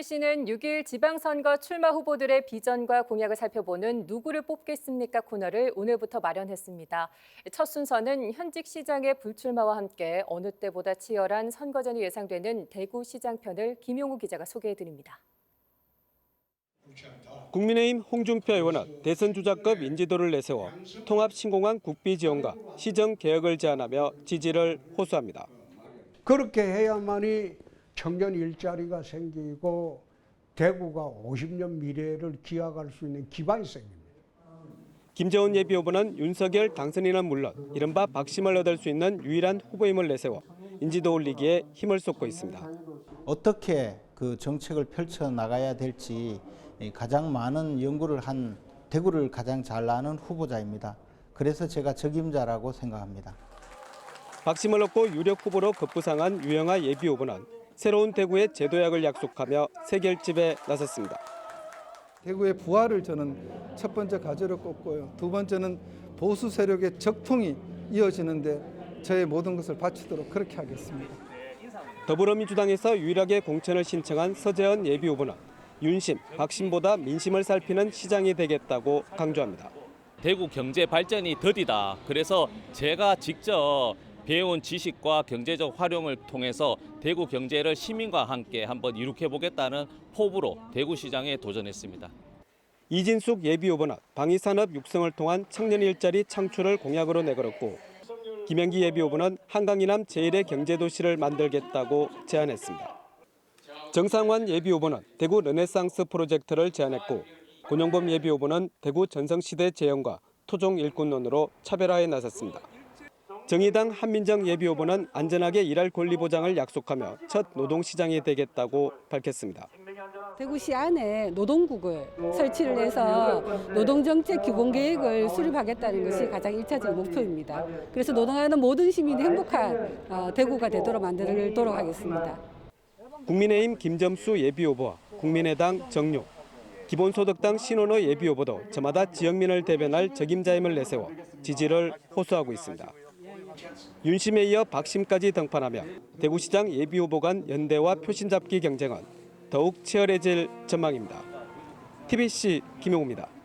TBC는 6일 지방선거 출마 후보들의 비전과 공약을 살펴보는 누구를 뽑겠습니까 코너를 오늘부터 마련했습니다. 첫 순서는 현직 시장의 불출마와 함께 어느 때보다 치열한 선거전이 예상되는 대구시장 편을 김용우 기자가 소개해드립니다. 국민의힘 홍준표 의원은 대선 주자급 인지도를 내세워 통합 신공항 국비 지원과 시정 개혁을 제안하며 지지를 호소합니다. 그렇게 해야만이 청년 일자리가 생기고 대구가 50년 미래를 기약할 수 있는 기반이 생깁니다. 김재원 예비후보는 윤석열 당선인은 물론 이른바 박심을 얻을 수 있는 유일한 후보임을 내세워 인지도 올리기에 힘을 쏟고 있습니다. 어떻게 그 정책을 펼쳐 나가야 될지 가장 많은 연구를 한 대구를 가장 잘 아는 후보자입니다. 그래서 제가 적임자라고 생각합니다. 박심을 얻고 유력 후보로 급부상한 유영아 예비후보는 새로운 대구의 제도약을 약속하며 새 결집에 나섰습니다. 대구의 부활을 저는 첫 번째 과제로 꼽고요. 두 번째는 보수 세력의 적통이 이어지는데 저의 모든 것을 바치도록 그렇게 하겠습니다. 더불어민주당에서 유일하게 공천을 신청한 서재현 예비후보는 윤심, 박심보다 민심을 살피는 시장이 되겠다고 강조합니다. 대구 경제 발전이 더디다. 그래서 제가 직접 배운 지식과 경제적 활용을 통해서 대구 경제를 시민과 함께 한번 이룩해 보겠다는 포부로 대구 시장에 도전했습니다. 이진숙 예비후보는 방위산업 육성을 통한 청년 일자리 창출을 공약으로 내걸었고 김영기 예비후보는 한강 이남 제1의 경제도시를 만들겠다고 제안했습니다. 정상환 예비후보는 대구 르네상스 프로젝트를 제안했고 권영범 예비후보는 대구 전성시대 재현과 토종 일꾼론으로 차별화에 나섰습니다. 정의당 한민정 예비후보는 안전하게 일할 권리 보장을 약속하며 첫 노동시장이 되겠다고 밝혔습니다. 대구시 안에 노동국을 설치를 해서 노동정책 기본계획을 수립하겠다는 것이 가장 일차적 목표입니다. 그래서 노동하는 모든 시민이 행복한 어, 대구가 되도록 만들도록 하겠습니다. 국민의힘 김점수 예비후보와 국민의당 정용, 기본소득당 신원호 예비후보도 저마다 지역민을 대변할 적임자임을 내세워 지지를 호소하고 있습니다. 윤심에 이어 박심까지 등판하며 대구시장 예비후보 간 연대와 표심 잡기 경쟁은 더욱 치열해질 전망입니다. TBC 김용우입니다.